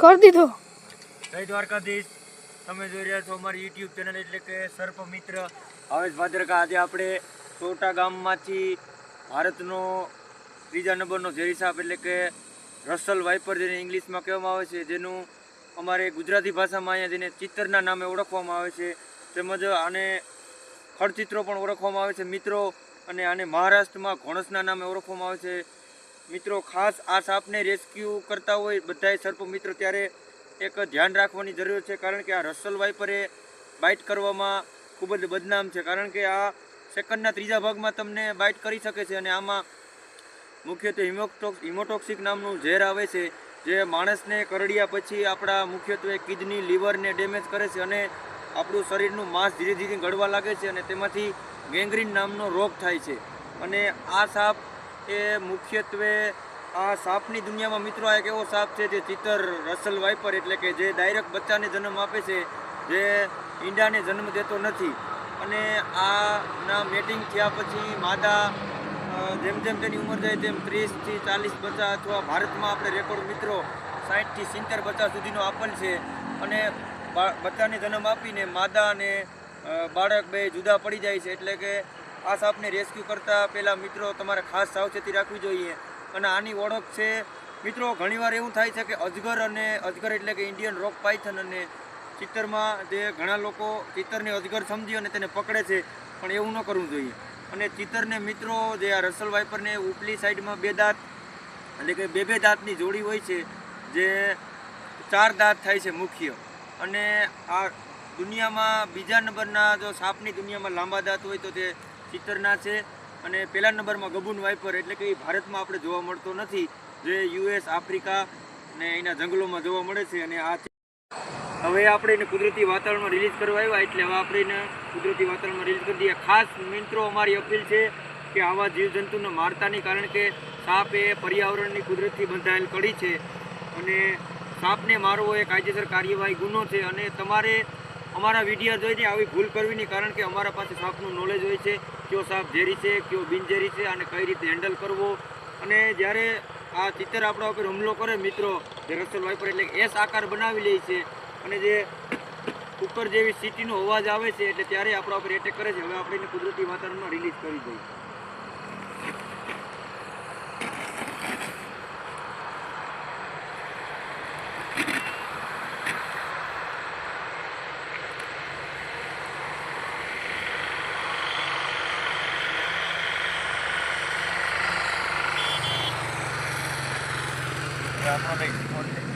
કરી દીધો? જય દ્વારકાધીશ. તમે જોઈ રહ્યા છો અમારી યુટ્યુબ ચેનલ એટલે કે સર્પ મિત્ર ભાવેશ ભાદરકા. આજે આપણે ચોટા ગામમાંથી ભારતનો ત્રીજા નંબરનો ઝેરી સાપ એટલે કે રસલ વાઇપર જેને ઇંગ્લિશમાં કહેવામાં આવે છે, જેનું અમારે ગુજરાતી ભાષામાં અહીંયા જેને ચિત્તરના નામે ઓળખવામાં આવે છે, તેમજ આને ખડચિત્રો પણ ઓળખવામાં આવે છે. મિત્રો અને આને મહારાષ્ટ્રમાં ઘોણસના નામે ઓળખવામાં આવે છે. મિત્રો, ખાસ આ સાપને રેસ્ક્યુ કરતા હોય બધાય સર્પ મિત્રો, ત્યારે એક ધ્યાન રાખવાની જરૂર છે, કારણ કે આ રસલ વાઇપરે બાઇટ કરવામાં ખૂબ જ બદનામ છે, કારણ કે આ સેકન્ડના ત્રીજા ભાગમાં તમને બાઇટ કરી શકે છે અને આમાં મુખ્યત્વે હિમોટોક્સ હિમોટોક્સિક નામનું ઝેર આવે છે, જે માણસને કરડ્યા પછી આપણા મુખ્યત્વે કિડની, લીવરને ડેમેજ કરે છે અને આપણું શરીરનું માંસ ધીરે ધીરે ગળવા લાગે છે અને તેમાંથી ગેંગ્રીન નામનો રોગ થાય છે. અને આ સાપ એ મુખ્યત્વે આ સાપની દુનિયામાં મિત્રો આ એક એવો સાપ છે જે ચિતર રસલ વાઇપર એટલે કે જે ડાયરેક્ટ બચ્ચાને જન્મ આપે છે, જે ઈંડાને જન્મ દેતો નથી. અને આના મેટિંગ થયા પછી માદા જેમ જેમ તેની ઉંમર જાય તેમ ત્રીસથી ચાલીસ બચ્ચા અથવા ભારતમાં આપણે રેકોર્ડ મિત્રો સાઠથી સિત્તેર બચ્ચા સુધીનો આપેલ છે. અને બચ્ચાને જન્મ આપીને માદા અને બાળક બે જુદા પડી જાય છે એટલે કે આ સાપને રેસ્ક્યુ કરતા પહેલાં મિત્રો તમારે ખાસ સાવચેતી રાખવી જોઈએ. અને આની ઓળખ છે, મિત્રો ઘણીવાર એવું થાય છે કે અજગર અને અજગર એટલે કે ઇન્ડિયન રોક પાયથન અને ચિત્તરમાં જે ઘણા લોકો ચિત્તરને અજગર સમજી અને તેને પકડે છે, પણ એવું ન કરવું જોઈએ. અને ચિત્તરને મિત્રો જે આ રસલ વાઇપરને ઉપલી સાઈડમાં બે દાંત, એટલે કે બે બે દાંતની જોડી હોય છે, જે ચાર દાંત થાય છે મુખ્ય. અને આ દુનિયામાં બીજા નંબરના જો સાપની દુનિયામાં લાંબા દાંત હોય તો તે ચિત્તરના છે અને પહેલા નંબરમાં ગબુન વાઇપર એટલે કે એ ભારતમાં આપણે જોવા મળતો નથી. જે યુએસ, આફ્રિકા ને એના જંગલોમાં જોવા મળે છે અને આ હવે આપણે એને કુદરતી વાતાવરણમાં રિલીઝ કરવા આવ્યા એટલે હવે આપણે એને કુદરતી વાતાવરણમાં રિલીઝ કરી દઈએ. ખાસ મિત્રો, અમારી અપીલ છે કે આવા જીવજંતુને મારતા નહીં કારણ કે સાપ એ પર્યાવરણની કુદરતથી બંધાયેલ કડી છે અને સાપને મારવો એ કાયદેસર કાર્યવાહી ગુનો છે અને તમારે અમારા વીડિયો જોઈને આવી ભૂલ કરવી નહીં કારણ કે અમારા પાસે સાપનું નોલેજ હોય છે, કયો સાપ ઝેરી છે, કયો બિનઝેરી છે અને કઈ રીતે હેન્ડલ કરવો. અને જ્યારે આ ચિત્તર આપણા ઉપર હુમલો કરે મિત્રો, જે રસલ વાઇપર એટલે એસ આકાર બનાવી લે છે અને જે ઉપર જેવી સીટીનો અવાજ આવે છે, એટલે ત્યારે આપણા ઉપર એટેક કરે છે. હવે આપણે એને કુદરતી વાતાવરણમાં રિલીઝ કરી દઈએ. આપણો નહીં